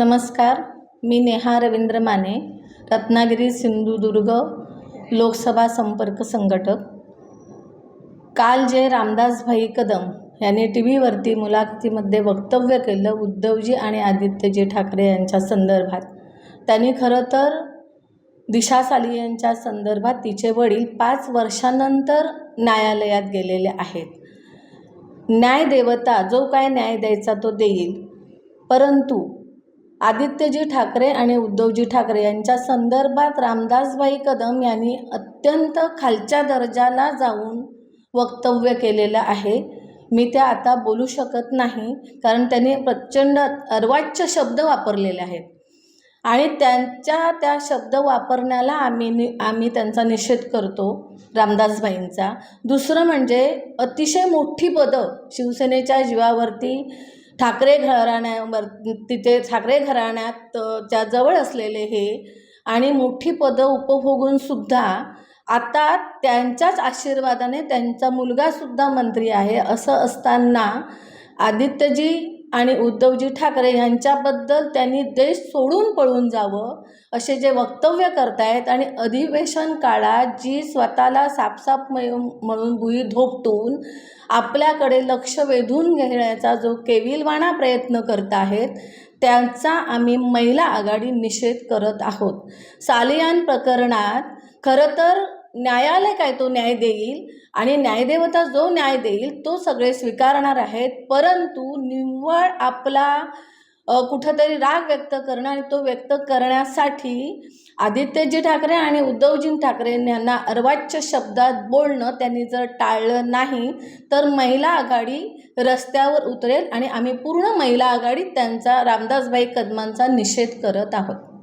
नमस्कार मी नेहा रवींद्र माने रत्नागिरी सिंधुदुर्ग लोकसभा संपर्क संघटक. काल जे रामदासभाई कदम यांनी टी व्हीवरती मुलाखतीमध्ये वक्तव्य केलं उद्धवजी आणि आदित्यजी ठाकरे यांच्या संदर्भात. त्यांनी खरं तर दिशा साली यांच्या संदर्भात तिचे वडील पाच वर्षानंतर न्यायालयात गेलेले आहेत. न्यायदेवता जो काय न्याय द्यायचा तो देईल. परंतु आदित्यजी ठाकरे आणि उद्धवजी ठाकरे यांच्या संदर्भात रामदासभाई कदम यांनी अत्यंत खालच्या दर्जाला जाऊन वक्तव्य केलेलं आहे. मी त्या आता बोलू शकत नाही कारण त्यांनी प्रचंड अर्वाच्य शब्द वापरलेले आहेत. आणि त्यांच्या त्या शब्द वापरण्याला आम्ही नि आम्ही त्यांचा निषेध करतो रामदासबाईंचा. दुसरं म्हणजे अतिशय मोठी पदं शिवसेनेच्या जीवावरती ठाकरे घराण्यावर तिथे ठाकरे घराण्यात च्या जवळ असलेले हे आणि मोठी पदं उपभोगून सुद्धा आता त्यांच्याच आशीर्वादाने त्यांचा मुलगासुद्धा मंत्री आहे असं असताना आदित्यजी आणि उद्धवजी ठाकरे यांच्याबद्दल त्यांनी देश सोडून पळून जावं असे जे वक्तव्य करतायत आणि अधिवेशन काळात जी स्वतःला सापसाप म्हणून भुई धोपटून आपल्याकडे लक्ष वेधून घेण्याचा जो केविलवाणा प्रयत्न करत आहेत त्यांचा आम्ही महिला आघाडी निषेध करत आहोत. सालियान प्रकरणात खरं तर न्यायालय काय तो न्याय देईल आणि न्यायदेवता जो न्याय देईल तो सगळे स्वीकारणार आहेत. परंतु निव्वळ आपला कुठंतरी राग व्यक्त करणं आणि तो व्यक्त करण्यासाठी आदित्यजी ठाकरे आणि उद्धवजी ठाकरे यांना अर्वाच्य शब्दात बोलणं त्यांनी जर टाळलं नाही तर महिला आघाडी रस्त्यावर उतरेल आणि आम्ही पूर्ण महिला आघाडीत त्यांचा रामदासबाई कदमांचा निषेध करत आहोत.